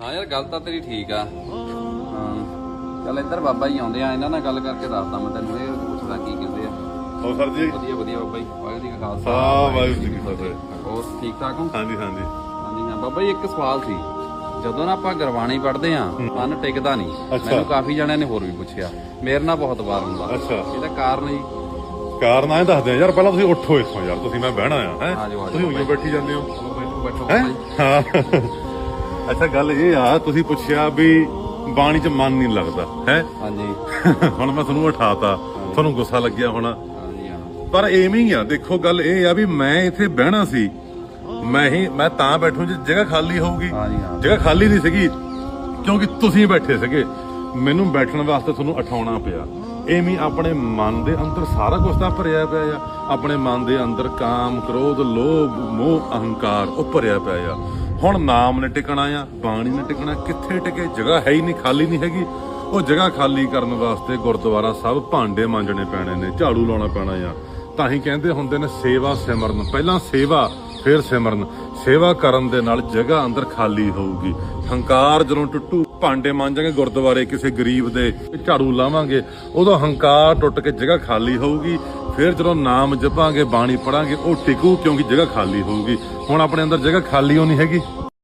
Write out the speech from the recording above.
ਹਾਂ ਯਾਰ ਗੱਲ ਤਾਂ ਤੇਰੀ ਠੀਕ ਆ। ਹਾਂ। ਚੱਲ ਇੱਧਰ ਬਾਬਾ ਜੀ ਆਉਂਦੇ ਆ ਇਹਨਾਂ ਨਾਲ ਗੱਲ ਕਰਕੇ ਦੱਸਦਾ ਮੈਂ ਤੈਨੂੰ ਇਹ ਪੁੱਛਦਾ ਕੀ ਕਹਿੰਦੇ ਆ। ਹੋ ਸਰ ਜੀ? ਵਧੀਆ ਵਧੀਆ ਬਾਬਾ ਜੀ ਵਾਹਿਗੁਰੂ ਜੀ ਕਾ ਖਾਲਸਾ। ਵਾਹਿਗੁਰੂ ਜੀ ਕੀ ਫਤਿਹ। ਹੋਰ ਠੀਕ ਠਾਕ ਹੋ? ਹਾਂਜੀ ਹਾਂਜੀ। ਹਾਂਜੀ ਹਾਂ। ਬਾਬਾ ਜੀ ਇੱਕ ਸਵਾਲ ਸੀ। ਜਦੋਂ ਨਾ ਆਪਾਂ ਗੁਰਬਾਣੀ ਪੜ੍ਹਦੇ ਆ ਮਨ ਟਿਕਦਾ ਨਹੀਂ। ਮੈਨੂੰ ਕਾਫੀ ਜਣਿਆਂ ਨੇ ਹੋਰ ਵੀ ਪੁੱਛਿਆ। ਮੇਰੇ ਨਾਲ ਬਹੁਤ ਵਾਰ ਹੁੰਦਾ। ਇਹਦਾ ਕਾਰਨ ਜੀ? ਕਾਰਨ ਆਏ ਦੱਸਦੇ ਆ ਯਾਰ ਪਹਿਲਾਂ ਤੁਸੀਂ ਉੱਠੋ ਇੱਥੋਂ ਯਾਰ ਤੁਸੀਂ ਮੈਂ ਬਹਿਣਾ ਆ ਹੈ? ਤੁਸੀਂ ਉਈਓ ਬੈਠੀ ਜਾਂਦੇ ਹੋ। ਬੈਠੋ ਹਾਂ। ਅੱਛਾ ਗੱਲ ਇਹ ਆ ਤੁਸੀਂ ਪੁੱਛਿਆ ਵੀ ਬਾਣੀ 'ਚ ਮਨ ਨਹੀਂ ਲੱਗਦਾ ਹੈ? ਹਾਂਜੀ। ਹੁਣ ਮੈਂ ਤੁਹਾਨੂੰ ਉਠਾਤਾ ਤੁਹਾਨੂੰ ਗੁੱਸਾ ਲੱਗਿਆ ਹੋਣਾ। ਹਾਂਜੀ ਹਾਂ। ਪਰ ਐਵੇਂ ਹੀ ਆ ਦੇਖੋ ਗੱਲ ਇਹ ਆ ਵੀ ਮੈਂ ਇੱਥੇ ਬਹਿਣਾ ਸੀ। ਮੈਂ ਹੀ ਮੈਂ ਤਾਂ ਬੈਠੂ ਜੇ ਜਗ੍ਹਾ ਖਾਲੀ ਹੋਊਗੀ। ਹਾਂਜੀ ਹਾਂ। ਜਗ੍ਹਾ ਖਾਲੀ ਨਹੀਂ ਸੀਗੀ ਕਿਉਂਕਿ ਤੁਸੀਂ ਬੈਠੇ ਸੀਗੇ। ਮੈਨੂੰ ਬੈਠਣ ਵਾਸਤੇ ਤੁਹਾਨੂੰ ਉਠਾਉਣਾ ਪਿਆ। ਐਵੇਂ ਆਪਣੇ ਮਨ ਦੇ ਅੰਦਰ ਸਾਰਾ ਕੁਝ ਤਾਂ ਭਰਿਆ ਪਿਆ ਆ। ਆਪਣੇ ਮਨ ਦੇ ਅੰਦਰ ਕਾਮ ਕ੍ਰੋਧ ਲੋਭ ਮੋਹ ਅਹੰਕਾਰ ਉਹ ਭਰਿਆ ਪਿਆ ਆ। ਹੁਣ ਨਾਮ ਨੇ ਟਿਕਣਾ ਆ, ਬਾਣੀ ਨੇ ਟਿਕਣਾ, ਕਿੱਥੇ ਟਿਕੇ? ਜਗ੍ਹਾ ਹੈ ਹੀ ਨਹੀਂ ਖਾਲੀ ਨਹੀਂ ਹੈਗੀ। ਉਹ ਜਗ੍ਹਾ ਖਾਲੀ ਕਰਨ ਵਾਸਤੇ ਗੁਰਦੁਆਰਾ ਸਾਹਿਬ ਭਾਂਡੇ ਮਾਂਜਣੇ ਪੈਣੇ ਨੇ, ਝਾੜੂ ਲਾਉਣਾ ਪੈਣਾ ਆ। ਤਾਂ ਹੀ ਕਹਿੰਦੇ ਹੁੰਦੇ ਨੇ, ਸੇਵਾ ਸਿਮਰਨ। ਪਹਿਲਾਂ ਸੇਵਾ, ਫਿਰ ਸਿਮਰਨ। ਸੇਵਾ ਕਰਨ ਦੇ ਨਾਲ ਜਗ੍ਹਾ ਅੰਦਰ ਖਾਲੀ ਹੋਊਗੀ। ਹੰਕਾਰ ਜਦੋਂ ਟੁੱਟੂ ਭਾਂਡੇ ਮਾਂਜਾਂਗੇ ਗੁਰਦੁਆਰੇ ਕਿਸੇ ਗਰੀਬ ਦੇ ਝਾੜੂ ਲਾਵਾਂਗੇ, ਉਦੋਂ ਹੰਕਾਰ ਟੁੱਟ ਕੇ ਜਗ੍ਹਾ ਖਾਲੀ ਹੋਊਗੀ, ਫਿਰ ਜਦੋਂ ਨਾਮ ਜਪਾਂਗੇ, ਬਾਣੀ ਪੜਾਂਗੇ ਉਹ ਟਿਕੂ ਕਿਉਂਕਿ ਜਗ੍ਹਾ ਖਾਲੀ ਹੋਊਗੀ। ਹੁਣ ਆਪਣੇ ਅੰਦਰ ਜਗ੍ਹਾ ਖਾਲੀ ਹੋ ਨਹੀਂ ਹੈਗੀ।